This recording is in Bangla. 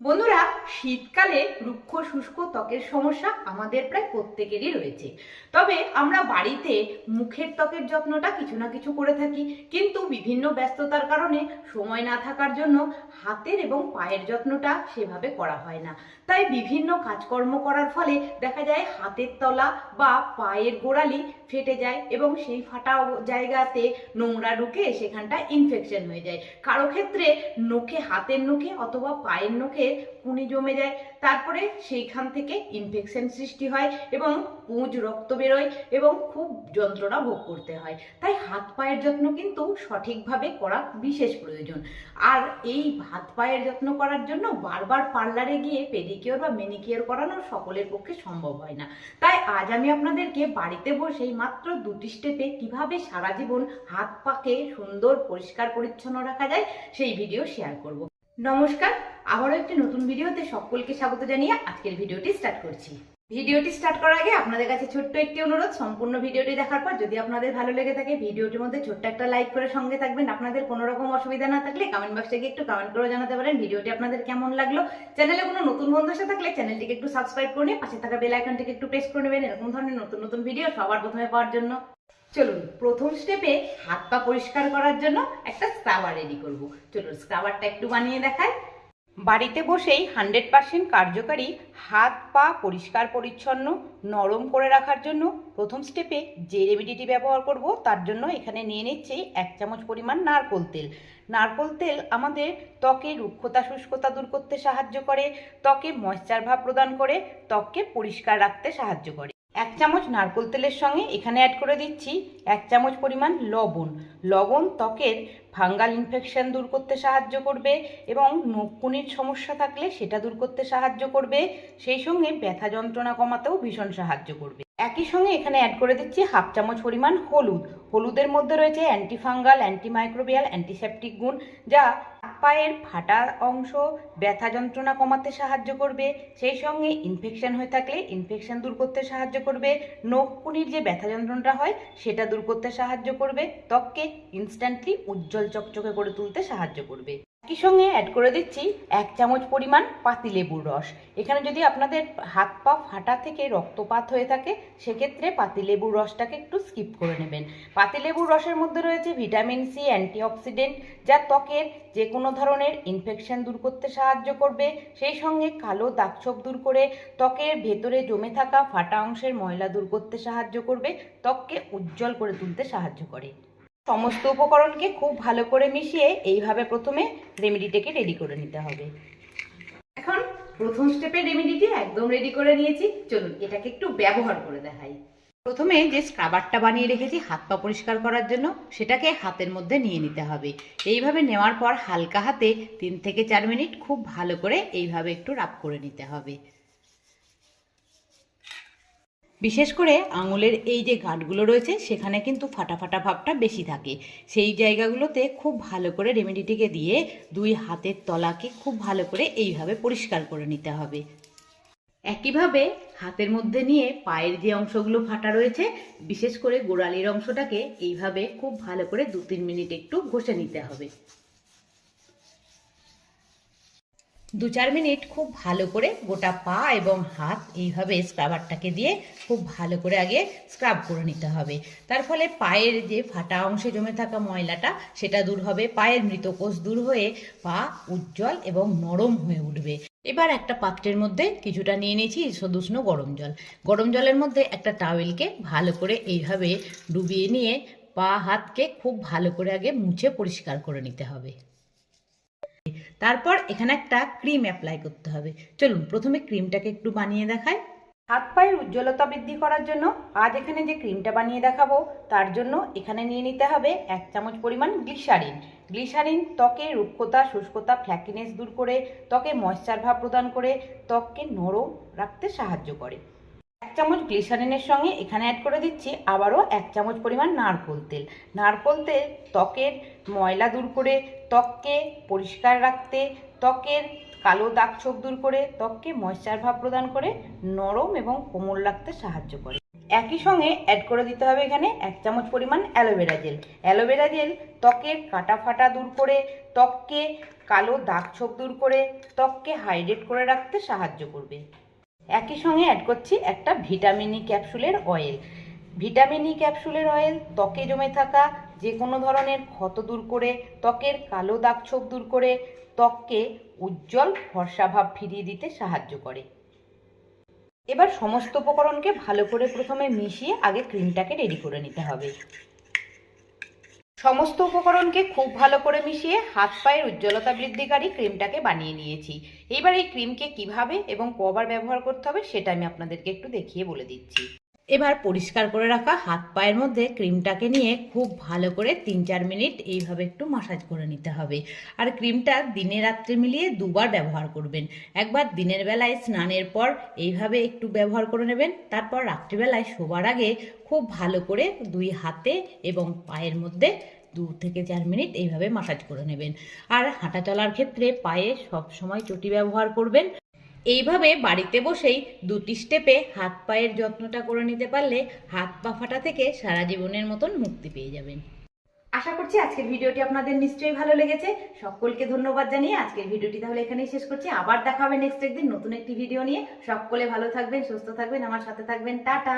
বন্ধুরা, শীতকালে রুক্ষ শুষ্ক ত্বকের সমস্যা আমাদের প্রায় প্রত্যেকেরই রয়েছে। তবে আমরা বাড়িতে মুখের ত্বকের যত্নটা কিছু না কিছু করে থাকি। কিন্তু বিভিন্ন ব্যস্ততার কারণে সময় না থাকার জন্য হাতের এবং পায়ের যত্নটা সেভাবে করা হয় না। তাই বিভিন্ন কাজকর্ম করার ফলে দেখা যায় হাতের তলা বা পায়ের গোড়ালি ফেটে যায় এবং সেই ফাটা জায়গাতে নোংরা ঢুকে সেখানটা ইনফেকশন হয়ে যায়। কারও ক্ষেত্রে নখে, হাতের নখে অথবা পায়ের নখে কুনি জমে যায়। তারপরে সেইখান থেকে ইনফেকশন সৃষ্টি হয় এবং পুঁজ রক্ত বেরোয় এবং খুব যন্ত্রণা ভোগ করতে হয়। তাই হাত পায়ের যত্ন কিন্তু সঠিকভাবে করা বিশেষ প্রয়োজন। আর এই হাত পায়ের যত্ন করার জন্য বারবার পার্লারে গিয়ে পেডিকিওর বা মেনিকিওর করানো সকলের পক্ষে সম্ভব হয় না। তাই আজ আমি আপনাদেরকে বাড়িতে বসেই মাত্র দুটি স্টেপে কীভাবে সারা জীবন হাত পাকে সুন্দর, পরিষ্কার, পরিচ্ছন্ন রাখা যায় সেই ভিডিও শেয়ার করব। নমস্কার আবারও একটি নতুন ভিডিওতে সকলকে স্বাগত জানিয়ে আজকের ভিডিওটি স্টার্ট করছি। ভিডিওটি স্টার্ট করার আগে আপনাদের কাছে ছোট্ট একটি অনুরোধ, সম্পূর্ণ ভিডিওটি দেখার পর যদি আপনাদের ভালো লেগে থাকে, ভিডিওটির মধ্যে ছোট্ট একটা লাইক করে সঙ্গে থাকবেন। আপনাদের কোনো রকম অসুবিধা না থাকলে কমেন্ট বক্সে গিয়ে একটু কমেন্ট করে জানাতে পারেন। ভিডিওটি আপনাদের কেমন লাগল? চ্যানেলে কোনো নতুন বন্ধু এসে থাকলে চ্যানেলটিকে একটু সাবস্ক্রাইব করে নিয়ে পাশে থাকা বেল আইকনটিকে একটু প্রেস করে নেবেন। এরকম ধরনের নতুন নতুন ভিডিও সবার প্রথমে পাওয়ার জন্য। চলুন, প্রথম স্টেপে হাত পা পরিষ্কার করার জন্য একটা স্ক্রাবার রেডি করব। চলুন স্ক্রাবারটা একটু বানিয়ে দেখাই। বাড়িতে বসেই হান্ড্রেড পার্সেন্ট কার্যকারী হাত, পা পরিষ্কার, পরিচ্ছন্ন, নরম করে রাখার জন্য প্রথম স্টেপে যে রেমিডিটি ব্যবহার করব তার জন্য এখানে নিয়ে নিচ্ছি এক চামচ পরিমাণ নারকোল তেল। নারকোল তেল আমাদের ত্বকে রুক্ষতা, শুষ্কতা দূর করতে সাহায্য করে, ত্বকে ময়শ্চার ভাব প্রদান করে, ত্বককে পরিষ্কার রাখতে সাহায্য করে। এক চামচ নারকোল তেলের সঙ্গে এখানে অ্যাড করে দিচ্ছি এক চামচ পরিমাণ লবণ। লবণ ত্বকের ফাঙ্গাল ইনফেকশান দূর করতে সাহায্য করবে এবং নকুনির সমস্যা থাকলে সেটা দূর করতে সাহায্য করবে। সেই সঙ্গে ব্যথা যন্ত্রণা কমাতেও ভীষণ সাহায্য করবে। একই সঙ্গে এখানে অ্যাড করে দিচ্ছি হাফ চামচ পরিমাণ হলুদ। হলুদের মধ্যে রয়েছে অ্যান্টিফাঙ্গাল অ্যান্টিমাইক্রোবিয়াল অ্যান্টিসেপটিক গুণ যা পায়ের ফাটা অংশ, ব্যথা যন্ত্রণা কমাতে সাহায্য করবে, সেই সঙ্গে ইনফেকশন হয়ে থাকলে ইনফেকশন দূর করতে সাহায্য করবে নখকুনির যে ব্যথা যন্ত্রণাটা হয় সেটা দূর করতে সাহায্য করবে, ত্বককে ইনস্ট্যান্টলি উজ্জ্বল চকচকে করে তুলতে সাহায্য করবে। একই সঙ্গে অ্যাড করে দিচ্ছি এক চামচ পরিমাণ পাতিলেবুর রস। এখানে যদি আপনাদের হাত পা ফাটা থেকে রক্তপাত হয়ে থাকে, সেক্ষেত্রে পাতিলেবুর রসটাকে একটু স্কিপ করে নেবেন। পাতিলেবুর রসের মধ্যে রয়েছে ভিটামিন সি অ্যান্টিঅক্সিডেন্ট যা ত্বকের যে কোনো ধরনের ইনফেকশন দূর করতে সাহায্য করবে। সেই সঙ্গে কালো দাগছোপ দূর করে ত্বকের ভেতরে জমে থাকা ফাটা অংশের ময়লা দূর করতে সাহায্য করবে। ত্বককে উজ্জ্বল করে তুলতে সাহায্য করে। সমস্ত উপকরণকে খুব ভালো করে মিশিয়ে এইভাবে প্রথমে রেমেডিটাকে রেডি করে নিতে হবে। এখন প্রথম স্টেপে রেমেডিটি একদম রেডি করে নিয়েছি। চলুন, এটাকে একটু ব্যবহার করে দেখাই। প্রথমে যে স্ক্রাবারটা বানিয়ে রেখেছি, হাত পা পরিষ্কার করার জন্য, সেটাকে হাতের মধ্যে নিয়ে নিতে হবে। এইভাবে নেওয়ার পর হালকা হাতে তিন থেকে চার মিনিট খুব ভালো করে এইভাবে একটু রাব করে নিতে হবে। বিশেষ করে আঙুলের এই যে গাঁটগুলো রয়েছে, সেখানে কিন্তু ফাটা ফাটা ভাবটা বেশি থাকে। সেই জায়গাগুলোতে খুব ভালো করে রেমেডিটিকে দিয়ে দুই হাতের তলাকে খুব ভালো করে এইভাবে পরিষ্কার করে নিতে হবে। একইভাবে হাতের মধ্যে নিয়ে পায়ের যে অংশগুলো ফাটা রয়েছে, বিশেষ করে গোড়ালির অংশটাকে এইভাবে খুব ভালো করে দু তিন মিনিট একটু ঘষে নিতে হবে। দু চার মিনিট খুব ভালো করে গোটা পা এবং হাত এইভাবে স্ক্রাবারটাকে দিয়ে খুব ভালো করে আগে স্ক্রাব করে নিতে হবে। তার ফলে পায়ের যে ফাটা অংশে জমে থাকা ময়লাটা সেটা দূর হবে, পায়ের মৃতকোষ দূর হয়ে পা উজ্জ্বল এবং নরম হয়ে উঠবে। এবার একটা পাত্রের মধ্যে কিছুটা নিয়ে নিয়েছি সদুষ্ণ গরম জল। গরম জলের মধ্যে একটা টাওয়েলকে ভালো করে এইভাবে ডুবিয়ে নিয়ে পা হাতকে খুব ভালো করে আগে মুছে পরিষ্কার করে নিতে হবে। তারপর এখানে একটা ক্রিম অ্যাপ্লাই করতে হবে। চলুন, প্রথমে ক্রিমটাকে একটু বানিয়ে দেখাই। হাত পায়ের উজ্জ্বলতা বৃদ্ধি করার জন্য আজ এখানে যে ক্রিমটা বানিয়ে দেখাবো, তার জন্য এখানে নিয়ে নিতে হবে এক চামচ পরিমাণ গ্লিসারিন গ্লিসারিন ত্বকে রুক্ষতা, শুষ্কতা ফ্ল্যাকিনেস দূর করে, ত্বকে ময়শ্চার ভাব প্রদান করে, ত্বককে নরম রাখতে সাহায্য করে। এক চামচ গ্লিসারিনের সঙ্গে এখানে অ্যাড করে দিচ্ছি আবারও এক চামচ পরিমাণ নারকোল তেল। নারকোল তেল ত্বকের ময়লা দূর করে, ত্বককে পরিষ্কার রাখতে, ত্বকের কালো দাগ ছোপ দূর করে, ত্বককে ময়শ্চার ভাব প্রদান করে, নরম এবং কোমল রাখতে সাহায্য করে। একই সঙ্গে অ্যাড করে দিতে হবে এখানে এক চামচ পরিমাণ অ্যালোভেরা জেল। অ্যালোভেরা জেল ত্বকের কাটা ফাটা দূর করে, ত্বককে কালো দাগ ছোপ দূর করে, ত্বককে হাইড্রেট করে রাখতে সাহায্য করবে। একই সঙ্গে অ্যাড করছি একটা ভিটামিন ক্যাপসুলের অয়েল ভিটামিন ক্যাপসুলের অয়েল ত্বকে জমে থাকা যে কোনো ধরনের ক্ষত দূর করে, ত্বকের কালো দাগ ছোপ দূর করে, ত্বককে উজ্জ্বল ফর্সাভাব ফিরিয়ে দিতে সাহায্য করে। এবার সমস্ত উপকরণকে ভালো করে প্রথমে মিশিয়ে আগে ক্রিমটাকে রেডি করে নিতে হবে। সমস্ত উপকরণকে খুব ভালো করে মিশিয়ে হাত পায়ের উজ্জ্বলতা বৃদ্ধিকারী ক্রিমটাকে বানিয়ে নিয়েছি। এইবার এই ক্রিমকে কীভাবে এবং কবার ব্যবহার করতে হবে সেটা আমি আপনাদেরকে একটু দেখিয়ে বলে দিচ্ছি। এবার পরিষ্কার করে রাখা হাত পায়ের মধ্যে ক্রিমটাকে নিয়ে খুব ভালো করে তিন চার মিনিট এইভাবে একটু মাসাজ করে নিতে হবে। আর ক্রিমটা দিনে রাত্রে মিলিয়ে দুবার ব্যবহার করবেন। একবার দিনের বেলায় স্নানের পর এইভাবে একটু ব্যবহার করে নেবেন। তারপর রাত্রিবেলায় শোবার আগে খুব ভালো করে দুই হাতে এবং পায়ের মধ্যে দু থেকে চার মিনিট এইভাবে মাসাজ করে নেবেন। আর হাঁটা চলার ক্ষেত্রে পায়ে সব সময় চটি ব্যবহার করবেন। এইভাবে বাড়িতে বসেই দুটি স্টেপে হাত পায়ের যত্নটা করে নিতে পারলে হাত পা ফাটা থেকে সারা জীবনের মতন মুক্তি পেয়ে যাবেন। আশা করছি আজকের ভিডিওটি আপনাদের নিশ্চয়ই ভালো লেগেছে। সকলকে ধন্যবাদ জানিয়ে আজকের ভিডিওটি তাহলে এখানেই শেষ করছি। আবার দেখা হবে নেক্সট একদিন নতুন একটি ভিডিও নিয়ে। সকলে ভালো থাকবেন, সুস্থ থাকবেন। আমার সাথে থাকবেন টাটা।